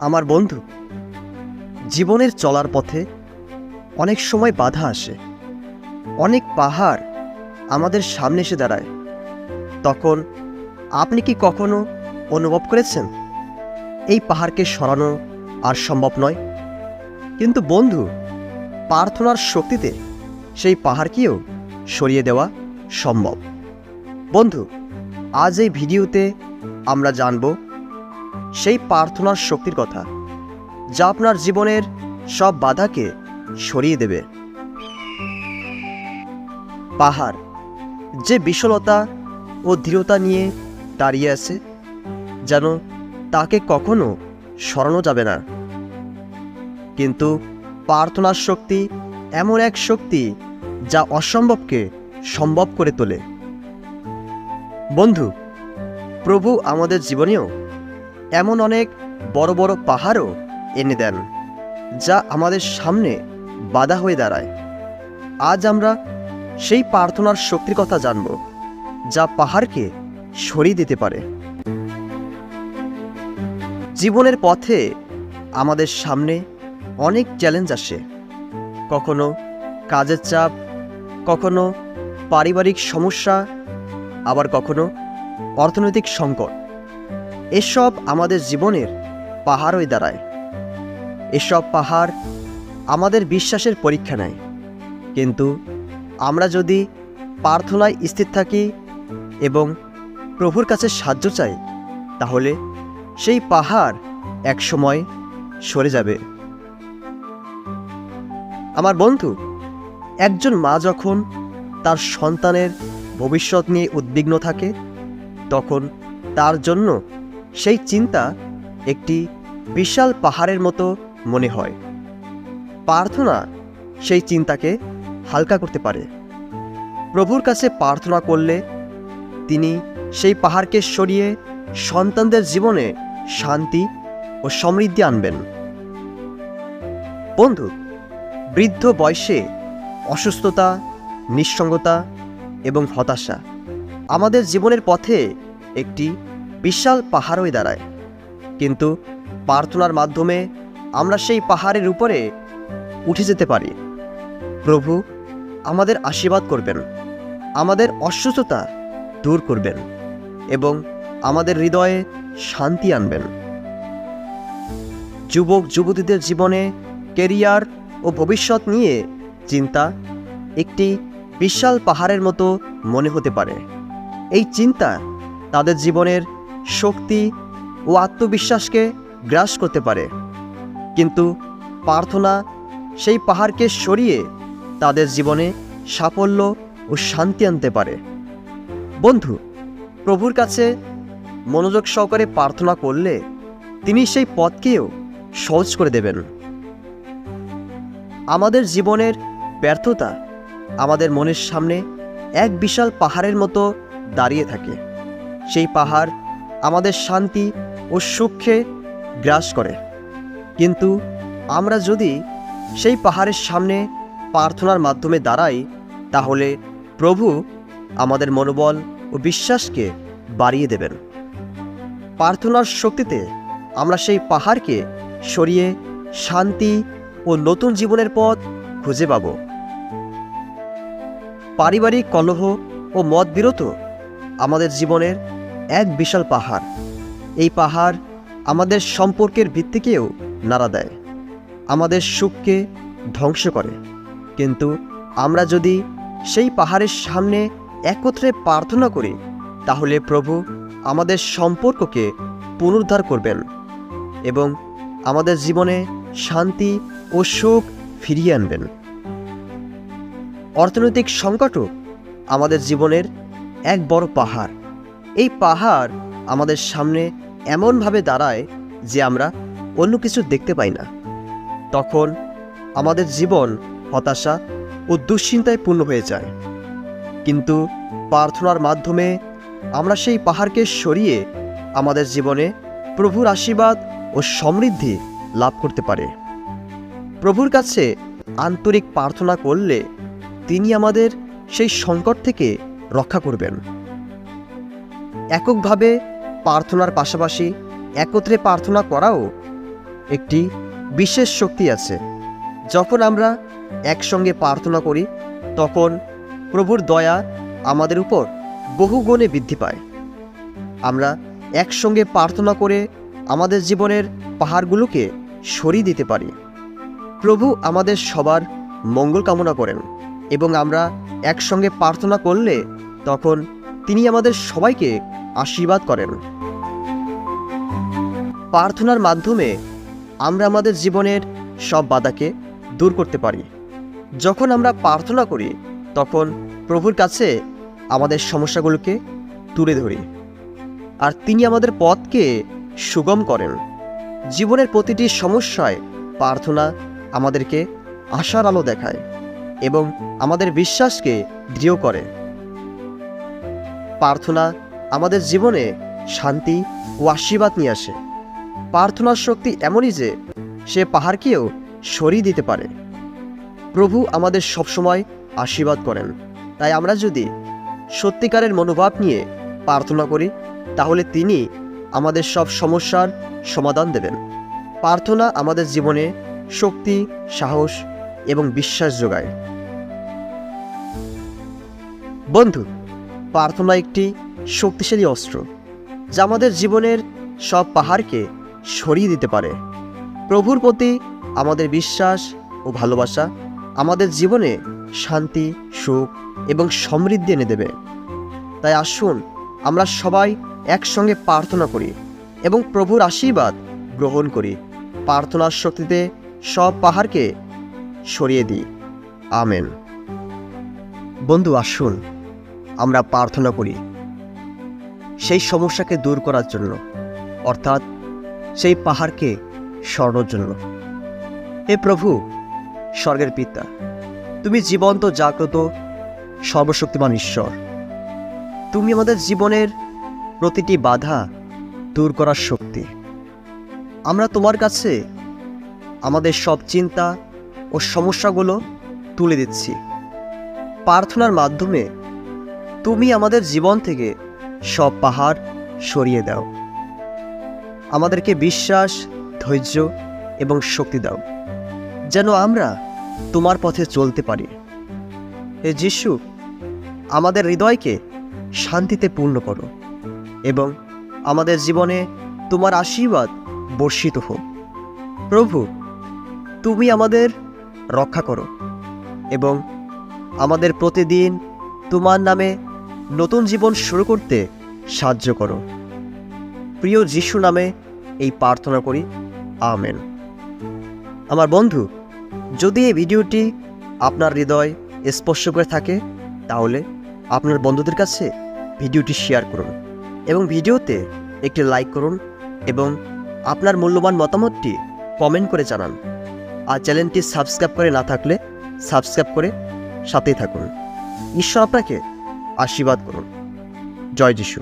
আমার বন্ধু। জীবনের চলার পথে অনেক সময় বাধা আসে। অনেক পাহাড় আমাদের সামনে এসে দাঁড়ায়। তখন আপনি কি কখনো অনুভব করেছেন? এই পাহাড়কে সরানো আর সম্ভব নয়। কিন্তু বন্ধু, প্রার্থনার শক্তিতে সেই পাহাড়কেও সরিয়ে দেওয়া সম্ভব। বন্ধু, আজ এই ভিডিওতে আমরা জানব সেই প্রার্থনার শক্তির কথা, যা আপনার জীবনের সব বাধাকে সরিয়ে দেবে। পাহাড়, যে বিশলতা ও দৃঢ়তা নিয়ে দাঁড়িয়ে আছে, যেন তাকে কখনো সরানো যাবে না। কিন্তু প্রার্থনার শক্তি এমন এক শক্তি যা অসম্ভবকে সম্ভব করে তোলে। বন্ধু, প্রভু আমাদের জীবনেও এমন অনেক বড় বড় পাহাড়ও এনে দেন, যা আমাদের সামনে বাধা হয়ে দাঁড়ায়। আজ আমরা সেই প্রার্থনার শক্তির কথা জানব, যা পাহাড়কে সরিয়ে দিতে পারে। জীবনের পথে আমাদের সামনে অনেক চ্যালেঞ্জ আসে। কখনো কাজের চাপ, কখনো পারিবারিক সমস্যা, আবার কখনো অর্থনৈতিক সংকট। এসব আমাদের জীবনের পাহাড় হয়ে দাঁড়ায়। এসব পাহাড় আমাদের বিশ্বাসের পরীক্ষা নেয়। কিন্তু আমরা যদি প্রার্থনায় স্থির থাকি এবং প্রভুর কাছে সাহায্য চাই, তাহলে সেই পাহাড় একসময় সরে যাবে। আমার বন্ধু, একজন মা যখন তার সন্তানের ভবিষ্যৎ নিয়ে উদ্বিগ্ন থাকে, তখন তার জন্য সেই চিন্তা একটি বিশাল পাহাড়ের মতো মনে হয়। প্রার্থনা সেই চিন্তাকে হালকা করতে পারে। প্রভুর কাছে প্রার্থনা করলে তিনি সেই পাহাড়কে সরিয়ে সন্তানদের জীবনে শান্তি ও সমৃদ্ধি আনবেন। বন্ধু, বৃদ্ধ বয়সে অসুস্থতা, নিঃসঙ্গতা এবং হতাশা আমাদের জীবনের পথে একটি বিশাল পাহাড় হয়ে দাঁড়ায়। কিন্তু প্রার্থনার মাধ্যমে আমরা সেই পাহাড়ের উপরে উঠে যেতে পারি। প্রভু, আমাদের আশীর্বাদ করবেন। আমাদের অসুস্থতা দূর করবেন এবং আমাদের হৃদয়ে শান্তি আনবেন। যুবক, যুবতীদের জীবনে কেরিয়ার ও ভবিষ্যৎ নিয়ে চিন্তা একটি বিশাল পাহাড়ের মতো মনে হতে পারে। এই চিন্তা তাদের জীবনের শক্তি ও আত্মবিশ্বাসকে গ্রাস করতে পারে। কিন্তু প্রার্থনা সেই পাহাড়কে সরিয়ে তাদের জীবনে সাফল্য ও শান্তি আনতে পারে। বন্ধু, প্রভুর কাছে মনোযোগ সহকারে প্রার্থনা করলে তিনি সেই পথকেও সহজ করে দেবেন। আমাদের জীবনের ব্যর্থতা আমাদের মনের সামনে এক বিশাল পাহাড়ের মতো দাঁড়িয়ে থাকে। সেই পাহাড় আমাদের শান্তি ও সুখে গ্রাস করে। কিন্তু আমরা যদি সেই পাহাড়ের সামনে প্রার্থনার মাধ্যমে দাঁড়াই, তাহলে প্রভু আমাদের মনোবল ও বিশ্বাসকে বাড়িয়ে দেবেন। প্রার্থনার শক্তিতে আমরা সেই পাহাড়কে সরিয়ে শান্তি ও নতুন জীবনের পথ খুঁজে পাব। পারিবারিক কলহ ও মতবিরত আমাদের জীবনের এক বিশাল পাহাড়। এই পাহাড় আমাদের সম্পর্কের ভিত্তিকেও নাড়া দেয়। আমাদের সুখকে ধ্বংস করে। কিন্তু আমরা যদি সেই পাহাড়ের সামনে একত্রে প্রার্থনা করি, তাহলে প্রভু আমাদের সম্পর্ককে পুনরুদ্ধার করবেন এবং আমাদের জীবনে শান্তি ও সুখ ফিরিয়ে আনবেন। অর্থনৈতিক সংকটও আমাদের জীবনের এক বড় পাহাড়। এই পাহাড় আমাদের সামনে এমনভাবে দাঁড়ায় যে আমরা অন্য কিছু দেখতে পাই না। তখন আমাদের জীবন হতাশা ও দুশ্চিন্তায় পূর্ণ হয়ে যায়। কিন্তু প্রার্থনার মাধ্যমে আমরা সেই পাহাড়কে সরিয়ে আমাদের জীবনে প্রভুর আশীর্বাদ ও সমৃদ্ধি লাভ করতে পারে। প্রভুর কাছে আন্তরিক প্রার্থনা করলে তিনি আমাদের সেই সংকট থেকে রক্ষা করবেন। এককভাবে প্রার্থনার পাশাপাশি একত্রে প্রার্থনা করাও একটি বিশেষ শক্তি আছে। যখন আমরা একসঙ্গে প্রার্থনা করি, তখন প্রভুর দয়া আমাদের উপর বহু গুণে বৃদ্ধি পায়। আমরা একসঙ্গে প্রার্থনা করে আমাদের জীবনের পাহাড়গুলোকে সরিয়ে দিতে পারি। প্রভু আমাদের সবার মঙ্গল কামনা করেন এবং আমরা একসঙ্গে প্রার্থনা করলে তখন তিনি আমাদের সবাইকে আশীর্বাদ করেন। প্রার্থনার মাধ্যমে আমরা আমাদের জীবনের সব বাধাকে দূর করতে পারি। যখন আমরা প্রার্থনা করি, তখন প্রভুর কাছে আমাদের সমস্যাগুলোকে তুলে ধরি। আর তিনি আমাদের পথকে সুগম করেন। জীবনের প্রতিটি সমস্যায় প্রার্থনা আমাদেরকে আশার আলো দেখায় এবং আমাদের বিশ্বাসকে দৃঢ় করে। প্রার্থনা আমাদের জীবনে শান্তি ও আশীর্বাদ নিয়ে আসে। প্রার্থনার শক্তি এমনই যে, সে পাহাড়কেও সরিয়ে দিতে পারে। প্রভু আমাদের সবসময় আশীর্বাদ করেন। তাই আমরা যদি সত্যিকারের মনোভাব নিয়ে প্রার্থনা করি, তাহলে তিনি আমাদের সব সমস্যার সমাধান দেবেন। প্রার্থনা আমাদের জীবনে শক্তি, সাহস এবং বিশ্বাস যোগায়। বন্ধু, প্রার্থনা একটি শক্তিশালী অস্ত্র, যা আমাদের জীবনের সব পাহাড়কে সরিয়ে দিতে পারে। প্রভুর প্রতি আমাদের বিশ্বাস ও ভালোবাসা আমাদের জীবনে শান্তি, সুখ এবং সমৃদ্ধি এনে দেবে। তাই আসুন, আমরা সবাই একসঙ্গে প্রার্থনা করি এবং প্রভুর আশীর্বাদ গ্রহণ করি। প্রার্থনার শক্তিতে সব পাহাড়কে সরিয়ে দিই। আমেন। বন্ধু, আসুন, আমরা প্রার্থনা করি। সেই সমস্যাকে দূর করার জন্য, অর্থাৎ সেই পাহাড়কে সরানোর জন্য। হে প্রভু, স্বর্গের পিতা, তুমি জীবন্ত, জাগ্রত, সর্বশক্তিমান ঈশ্বর। তুমি আমাদের জীবনের প্রতিটি বাধা দূর করার শক্তি। আমরা তোমার কাছে আমাদের সব চিন্তা ও সমস্যাগুলো তুলে দিচ্ছি। প্রার্থনার মাধ্যমে তুমি আমাদের জীবন থেকে সব পাহাড় সরিয়ে দাও। আমাদেরকে বিশ্বাস, ধৈর্য এবং শক্তি দাও, যেন আমরা তোমার পথে চলতে পারি। হে যিশু, আমাদের হৃদয়কে শান্তিতে পূর্ণ করো এবং আমাদের জীবনে তোমার আশীর্বাদ বর্ষিত হোক। প্রভু, তুমি আমাদের রক্ষা করো এবং আমাদের প্রতিদিন তোমার নামে নতুন জীবন শুরু করতে সাহায্য করো। প্রিয় যিশু নামে এই প্রার্থনা করি, আমেন। আমার বন্ধু, যদি এই ভিডিওটি আপনার হৃদয় স্পর্শ করে থাকে, তাহলে আপনার বন্ধুদের কাছে ভিডিওটি শেয়ার করুন এবং ভিডিওতে একটি লাইক করুন এবং আপনার মূল্যবান মতামতটি কমেন্ট করে জানান। আর চ্যানেলটি সাবস্ক্রাইব করে না থাকলে সাবস্ক্রাইব করে সাথেই থাকুন। ঈশ্বর আপনাকে আশীর্বাদ করুন। জয় যিশু।